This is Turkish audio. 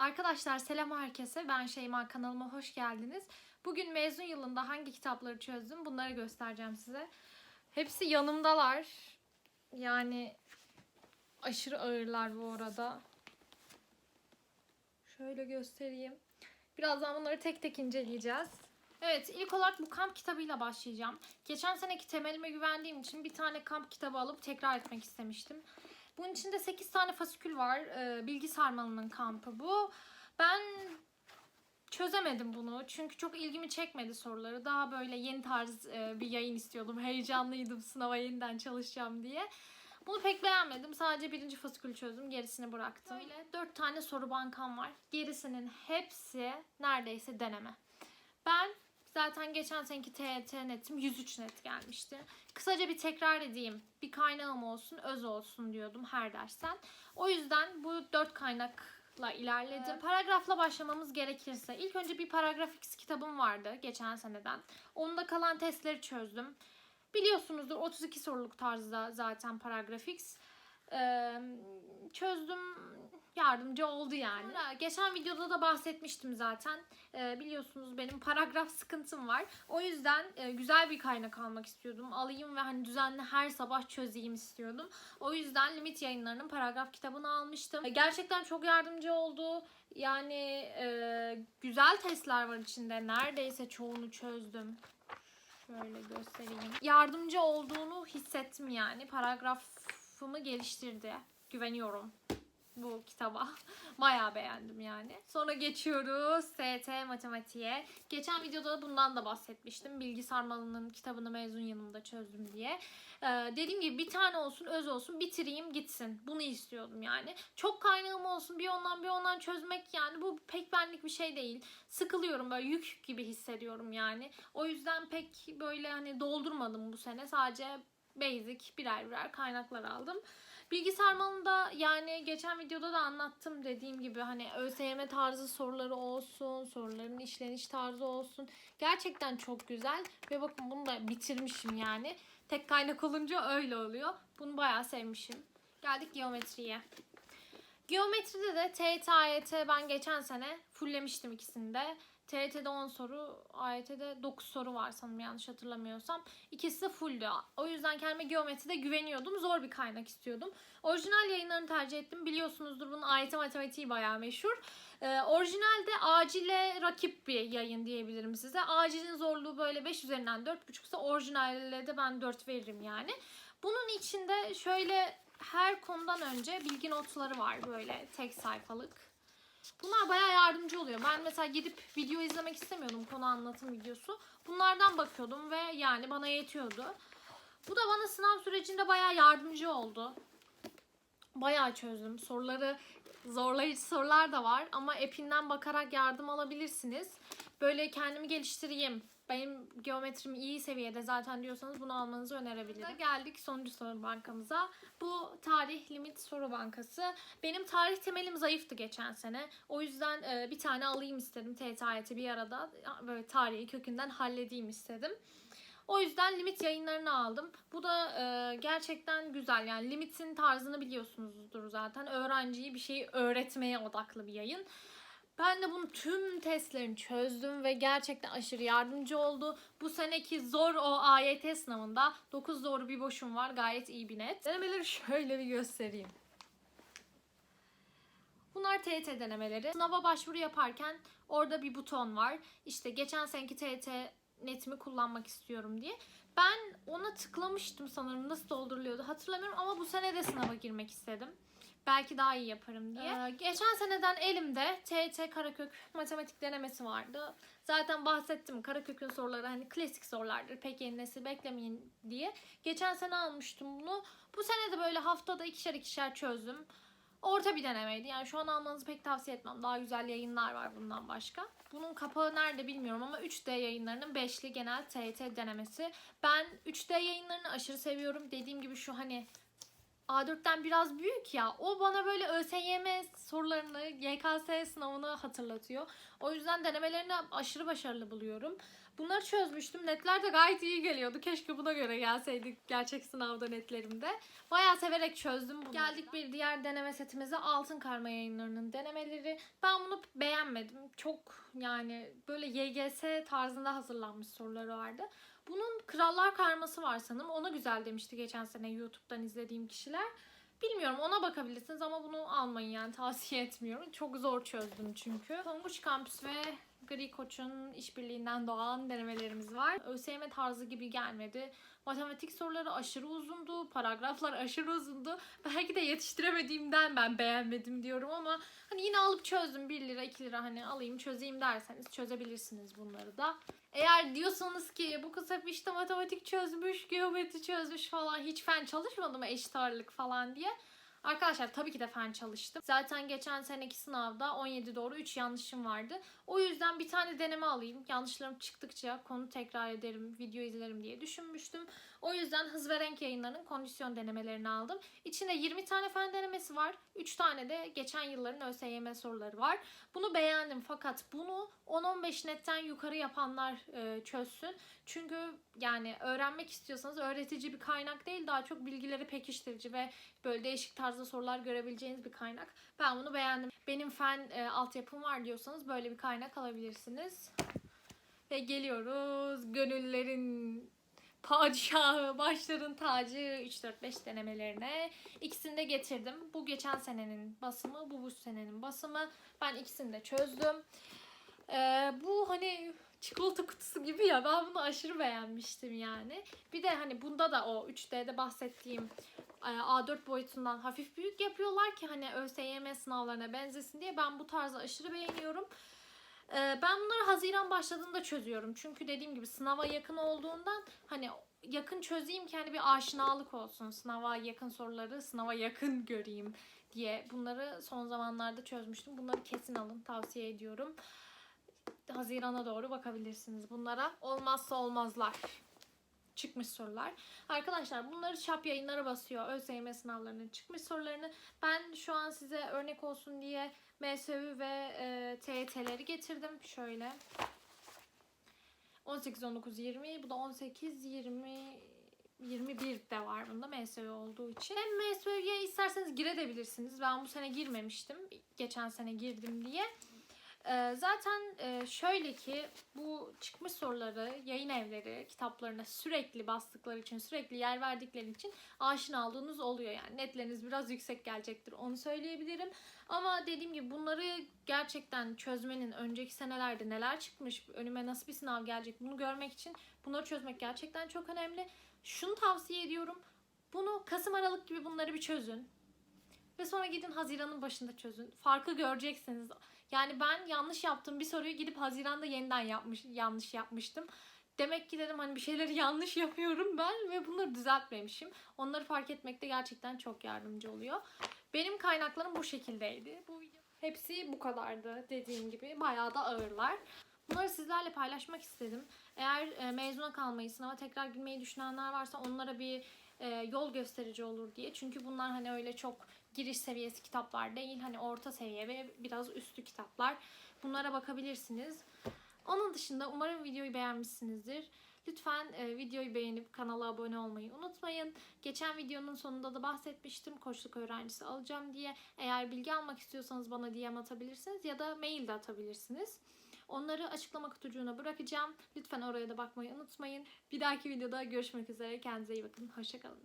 Arkadaşlar selam herkese. Ben Şeyma kanalıma hoş geldiniz. Bugün mezun yılında hangi kitapları çözdüm bunları göstereceğim size. Hepsi yanımdalar. Yani aşırı ağırlar bu arada. Şöyle göstereyim. Birazdan bunları tek tek inceleyeceğiz. Evet ilk olarak bu kamp kitabıyla başlayacağım. Geçen seneki temelime güvendiğim için bir tane kamp kitabı alıp tekrar etmek istemiştim. Bunun içinde 8 tane fasikül var. Ee, Bilgi Sarmalı'nın kampı bu. Ben çözemedim bunu. Çünkü çok ilgimi çekmedi soruları. Daha böyle yeni tarz e, bir yayın istiyordum. Heyecanlıydım sınava yeniden çalışacağım diye. Bunu pek beğenmedim. Sadece birinci fasikülü çözdüm. Gerisini bıraktım. Böyle 4 tane soru bankam var. Gerisinin hepsi neredeyse deneme. Ben zaten geçen seneki TYT netim 103 net gelmişti. Kısaca bir tekrar edeyim. Bir kaynağım olsun, öz olsun diyordum her dersten. O yüzden bu dört kaynakla ilerledim. Paragrafla başlamamız gerekirse ilk önce bir paragraf X kitabım vardı geçen seneden. Onda kalan testleri çözdüm. Biliyorsunuzdur 32 soruluk tarzda zaten paragraf X. Ee, çözdüm yardımcı oldu yani. Geçen videoda da bahsetmiştim zaten. Ee, biliyorsunuz benim paragraf sıkıntım var. O yüzden e, güzel bir kaynak almak istiyordum. Alayım ve hani düzenli her sabah çözeyim istiyordum. O yüzden Limit Yayınları'nın paragraf kitabını almıştım. Ee, Gerçekten çok yardımcı oldu. Yani e, güzel testler var içinde. Neredeyse çoğunu çözdüm. Şöyle göstereyim. Yardımcı olduğunu hissettim yani. Paragrafımı geliştirdi. Güveniyorum bu kitaba. Bayağı beğendim yani. Sonra geçiyoruz ST matematiğe. Geçen videoda da bundan da bahsetmiştim. Bilgi Sarmalı'nın kitabını mezun yanımda çözdüm diye. Ee, dediğim gibi bir tane olsun, öz olsun, bitireyim gitsin. Bunu istiyordum yani. Çok kaynağım olsun, bir ondan bir ondan çözmek yani bu pek benlik bir şey değil. Sıkılıyorum böyle yük gibi hissediyorum yani. O yüzden pek böyle hani doldurmadım bu sene. Sadece basic birer birer kaynaklar aldım. Bilgi sarmalında yani geçen videoda da anlattım dediğim gibi hani ÖSYM tarzı soruları olsun, soruların işleniş tarzı olsun. Gerçekten çok güzel ve bakın bunu da bitirmişim yani. Tek kaynak olunca öyle oluyor. Bunu bayağı sevmişim. Geldik geometriye. Geometride de TYT, AYT ben geçen sene fulllemiştim ikisini de. TYT'de 10 soru, AYT'de 9 soru var sanırım yanlış hatırlamıyorsam. İkisi de fulldü. O yüzden kendime geometride güveniyordum. Zor bir kaynak istiyordum. Orijinal yayınlarını tercih ettim. Biliyorsunuzdur bunun AYT matematiği bayağı meşhur. Ee, orijinalde acile rakip bir yayın diyebilirim size. Acilin zorluğu böyle 5 üzerinden 4.5 ise orijinalde de ben 4 veririm yani. Bunun içinde şöyle her konudan önce bilgi notları var böyle tek sayfalık. Bunlar bayağı yardımcı oluyor. Ben mesela gidip video izlemek istemiyordum konu anlatım videosu. Bunlardan bakıyordum ve yani bana yetiyordu. Bu da bana sınav sürecinde bayağı yardımcı oldu. Bayağı çözdüm. Soruları zorlayıcı sorular da var ama epinden bakarak yardım alabilirsiniz. Böyle kendimi geliştireyim. Benim geometrim iyi seviyede zaten diyorsanız bunu almanızı önerebilirim. Geldik sonuncu soru bankamıza. Bu tarih limit soru bankası. Benim tarih temelim zayıftı geçen sene. O yüzden e, bir tane alayım istedim. TTAYT bir arada böyle tarihi kökünden halledeyim istedim. O yüzden limit yayınlarını aldım. Bu da e, gerçekten güzel. Yani limitin tarzını biliyorsunuzdur zaten. Öğrenciyi bir şeyi öğretmeye odaklı bir yayın. Ben de bunun tüm testlerini çözdüm ve gerçekten aşırı yardımcı oldu. Bu seneki zor o AYT sınavında 9 doğru bir boşum var. Gayet iyi bir net. Denemeleri şöyle bir göstereyim. Bunlar TYT denemeleri. Sınava başvuru yaparken orada bir buton var. İşte geçen seneki TYT netimi kullanmak istiyorum diye. Ben ona tıklamıştım sanırım. Nasıl dolduruluyordu hatırlamıyorum ama bu sene de sınava girmek istedim. Belki daha iyi yaparım diye. Ee, geçen seneden elimde TYT Karakök matematik denemesi vardı. Zaten bahsettim Karakök'ün soruları hani klasik sorulardır. Pek yeni nesil beklemeyin diye. Geçen sene almıştım bunu. Bu sene de böyle haftada ikişer ikişer çözdüm. Orta bir denemeydi. Yani şu an almanızı pek tavsiye etmem. Daha güzel yayınlar var bundan başka. Bunun kapağı nerede bilmiyorum ama 3D yayınlarının 5'li genel TYT denemesi. Ben 3D yayınlarını aşırı seviyorum. Dediğim gibi şu hani A4'ten biraz büyük ya. O bana böyle ÖSYM sorularını, YKS sınavını hatırlatıyor. O yüzden denemelerini aşırı başarılı buluyorum. Bunları çözmüştüm. Netler de gayet iyi geliyordu. Keşke buna göre gelseydik gerçek sınavda netlerimde. Bayağı severek çözdüm bunları. Geldik bir diğer deneme setimize. Altın Karma yayınlarının denemeleri. Ben bunu beğenmedim. Çok yani böyle YGS tarzında hazırlanmış soruları vardı. Bunun Krallar Karması var sanırım. Ona güzel demişti geçen sene YouTube'dan izlediğim kişiler. Bilmiyorum ona bakabilirsiniz ama bunu almayın yani tavsiye etmiyorum. Çok zor çözdüm çünkü. Tonguç Kampüs ve Gri Koç'un işbirliğinden doğan denemelerimiz var. ÖSYM tarzı gibi gelmedi. Matematik soruları aşırı uzundu. Paragraflar aşırı uzundu. Belki de yetiştiremediğimden ben beğenmedim diyorum ama hani yine alıp çözdüm 1 lira 2 lira hani alayım çözeyim derseniz çözebilirsiniz bunları da. Eğer diyorsanız ki bu kız hep işte matematik çözmüş, geometri çözmüş falan hiç fen çalışmadı mı eşit ağırlık falan diye. Arkadaşlar tabii ki de fen çalıştım. Zaten geçen seneki sınavda 17 doğru 3 yanlışım vardı. O yüzden bir tane deneme alayım. Yanlışlarım çıktıkça konu tekrar ederim, video izlerim diye düşünmüştüm. O yüzden Hız ve Renk yayınlarının kondisyon denemelerini aldım. İçinde 20 tane fen denemesi var. 3 tane de geçen yılların ÖSYM soruları var. Bunu beğendim fakat bunu 10-15 netten yukarı yapanlar e, çözsün. Çünkü yani öğrenmek istiyorsanız öğretici bir kaynak değil daha çok bilgileri pekiştirici ve böyle değişik tarzda sorular görebileceğiniz bir kaynak. Ben bunu beğendim. Benim fen e, altyapım var diyorsanız böyle bir kaynak alabilirsiniz. Ve geliyoruz gönüllerin padişahı, başların tacı 3-4-5 denemelerine. İkisini de getirdim. Bu geçen senenin basımı, bu bu senenin basımı. Ben ikisini de çözdüm. Ee, bu hani çikolata kutusu gibi ya ben bunu aşırı beğenmiştim yani. Bir de hani bunda da o 3D'de bahsettiğim A4 boyutundan hafif büyük yapıyorlar ki hani ÖSYM sınavlarına benzesin diye ben bu tarzı aşırı beğeniyorum. Ee, Ben bunları Haziran başladığında çözüyorum. Çünkü dediğim gibi sınava yakın olduğundan hani yakın çözeyim ki hani bir aşinalık olsun. Sınava yakın soruları sınava yakın göreyim diye bunları son zamanlarda çözmüştüm. Bunları kesin alın tavsiye ediyorum. Hazirana doğru bakabilirsiniz bunlara. Olmazsa olmazlar çıkmış sorular. Arkadaşlar bunları çap yayınları basıyor. ÖSYM sınavlarının çıkmış sorularını. Ben şu an size örnek olsun diye MSÜ ve e, TYT'leri getirdim. Şöyle. 18, 19, 20. Bu da 18, 20, 21 de var bunda MSÜ olduğu için. Hem MSÜ'ye isterseniz girebilirsiniz. Ben bu sene girmemiştim. Geçen sene girdim diye. Ee, zaten e, şöyle ki bu çıkmış soruları yayın evleri kitaplarına sürekli bastıkları için sürekli yer verdikleri için aşina aldığınız oluyor yani. Netleriniz biraz yüksek gelecektir onu söyleyebilirim. Ama dediğim gibi bunları gerçekten çözmenin önceki senelerde neler çıkmış önüme nasıl bir sınav gelecek bunu görmek için bunları çözmek gerçekten çok önemli. Şunu tavsiye ediyorum bunu Kasım Aralık gibi bunları bir çözün ve sonra gidin Haziran'ın başında çözün. Farkı göreceksiniz yani ben yanlış yaptığım bir soruyu gidip Haziran'da yeniden yapmış yanlış yapmıştım. Demek ki dedim hani bir şeyleri yanlış yapıyorum ben ve bunları düzeltmemişim. Onları fark etmekte gerçekten çok yardımcı oluyor. Benim kaynaklarım bu şekildeydi. Bu hepsi bu kadardı dediğim gibi. Bayağı da ağırlar. Bunları sizlerle paylaşmak istedim. Eğer e, mezuna kalmayı, sınava tekrar girmeyi düşünenler varsa onlara bir e, yol gösterici olur diye. Çünkü bunlar hani öyle çok giriş seviyesi kitaplar değil. Hani orta seviye ve biraz üstü kitaplar. Bunlara bakabilirsiniz. Onun dışında umarım videoyu beğenmişsinizdir. Lütfen e, videoyu beğenip kanala abone olmayı unutmayın. Geçen videonun sonunda da bahsetmiştim koçluk öğrencisi alacağım diye. Eğer bilgi almak istiyorsanız bana DM atabilirsiniz ya da mail de atabilirsiniz. Onları açıklama kutucuğuna bırakacağım. Lütfen oraya da bakmayı unutmayın. Bir dahaki videoda görüşmek üzere. Kendinize iyi bakın. Hoşçakalın.